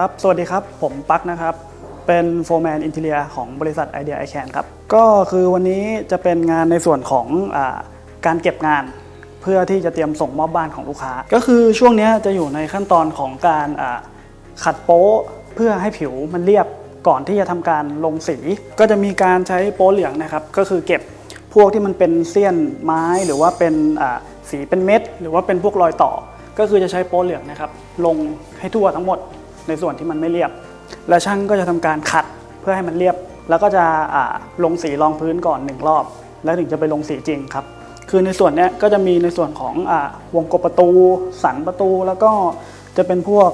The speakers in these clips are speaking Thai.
ครับ สวัสดีครับ ผมปักนะครับ เป็นโฟร์แมนอินเทเลียของบริษัท Idea I Can คนครับ ก็คือวันนี้จะเป็นงานในส่วนของอการเก็บงานเพื่อที่จะเตรียมส่งมอบบ้านของลูกค้า ก็คือช่วงนี้จะอยู่ในขั้นตอนของการขัดโป๊ะเพื่อให้ผิวมันเรียบก่อนที่จะทำการลงสี ก็จะมีการใช้โป๊ะเหลืองนะครับ ก็คือเก็บพวกที่มันเป็นเสี้ยนไม้หรือว่าเป็นสีเป็นเม็ด หรือว่าเป็นพวกรอยต่อ ก็คือจะใช้โป๊ะเหลืองนะครับ ลงให้ทั่วทั้งหมด ในส่วนที่มันไม่เรียบ แล้วช่างก็จะทำการขัดเพื่อให้มันเรียบ แล้วก็จะลงสีรองพื้นก่อนหนึ่งรอบ แล้วถึงจะไปลงสีจริงครับ คือในส่วนนี้ก็จะมีในส่วนของอวงกบประตู สันประตู แล้วก็จะเป็นพวก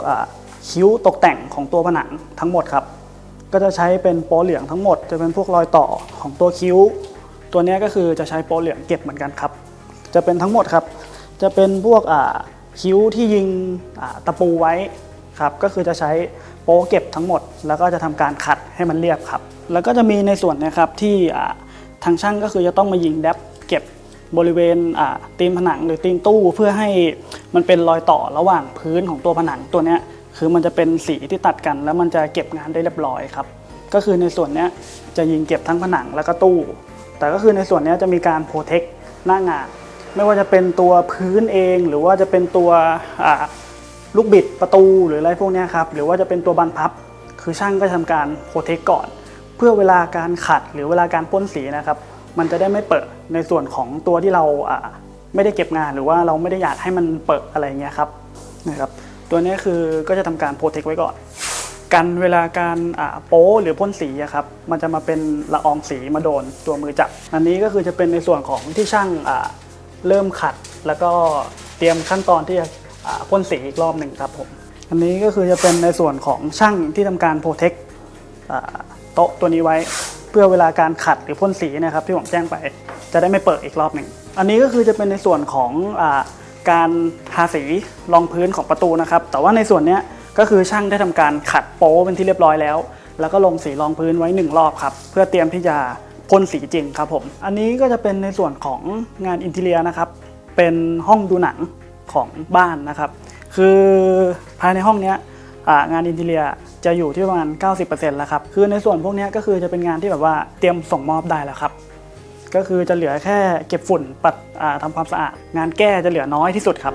คิ้วตกแต่งของตัวผนังทั้งหมดครับ ก็จะใช้เป็นโป๊เหลืองทั้งหมด จะเป็นพวกรอยต่อของตัวคิ้ว ตัวนี้ก็คือจะใช้โป๊เหลืองเก็บเหมือนกันครับ จะเป็นทั้งหมดครับ จะเป็นพวกคิ้วที่ยิงตะปูไว้ ครับก็คือจะใช้โป๊เก็บทั้งหมด แล้วก็จะทำการขัดให้มันเรียบครับ แล้วก็จะมีในส่วนเนะครับที่ทางช่างก็คือจะต้องมายิงแดบเก็บบริเวณตีนผนังหรือตีนตู้เพื่อให้มันเป็นรอยต่อระหว่างพื้นของตัวผนังตัวเนี้ยคือมันจะเป็นสีที่ตัดกัน แล้วมันจะเก็บงานได้เรียบร้อยครับก็คือในส่วนเนี้ยจะยิงเก็บทั้งผนังแล้วก็ตู้ แต่ก็คือในส่วนเนี้ยจะมีการโปรเทคหน้างาน ไม่ว่าจะเป็นตัวพื้นเอง หรือว่าจะเป็นตัว ลูกบิดประตูหรืออะไรพวกนี้ครับหรือว่าจะเป็นตัวบานพับ คือช่างก็จะทำการโปรเทคก่อน เพื่อเวลาการขัดหรือเวลาการพ่นสีนะครับ มันจะได้ไม่เปิดในส่วนของตัวที่เราไม่ได้เก็บงานหรือว่าเราไม่ได้อยากให้มันเปิดอะไรเงี้ยครับนะครับตัวนี้คือก็จะทำการโปรเทคไว้ก่อนกันเวลาการโป๊หรือพ่นสีครับมันจะมาเป็นละอองสีมาโดนตัวมือจับ อันนี้ก็คือจะเป็นในส่วนของที่ช่างเริ่มขัด แล้วก็เตรียมขั้นตอนที่จะ พ่นสีอีกรอบหนึ่งครับผม อันนี้ก็คือจะเป็นในส่วนของช่างที่ทำการโปรเทคโต๊ะตัวนี้ไว้เพื่อเวลาการขัดหรือพ่นสีนะครับที่ผมแจ้งไปจะได้ไม่เปิดอีกรอบหนึ่ง อันนี้ก็คือจะเป็นในส่วนของอการทาสีรองพื้นของประตูนะครับ แต่ว่าในส่วนนี้ก็คือช่างได้ทำการขัดโป๊เป็นที่เรียบร้อยแล้ว แล้วก็ลงสีรองพื้นไว้หนึ่งรอบครับ เพื่อเตรียมที่จะพ่นสีจริงครับผม อันนี้ก็จะเป็นในส่วนของงานอินเทเลียนะครับ เป็นห้องดูหนัง ของบ้านนะครับ คือภายในห้องเนี้ยงานอินเทเลียจะอยู่ที่ประมาณ 90%แล้วครับคือในส่วนพวกนี้ก็คือจะเป็นงานที่แบบว่าเตรียมส่งมอบได้แล้วครับ ก็คือจะเหลือแค่เก็บฝุ่นปัดทำทำความสะอาด งานแก้จะเหลือน้อยที่สุดครับ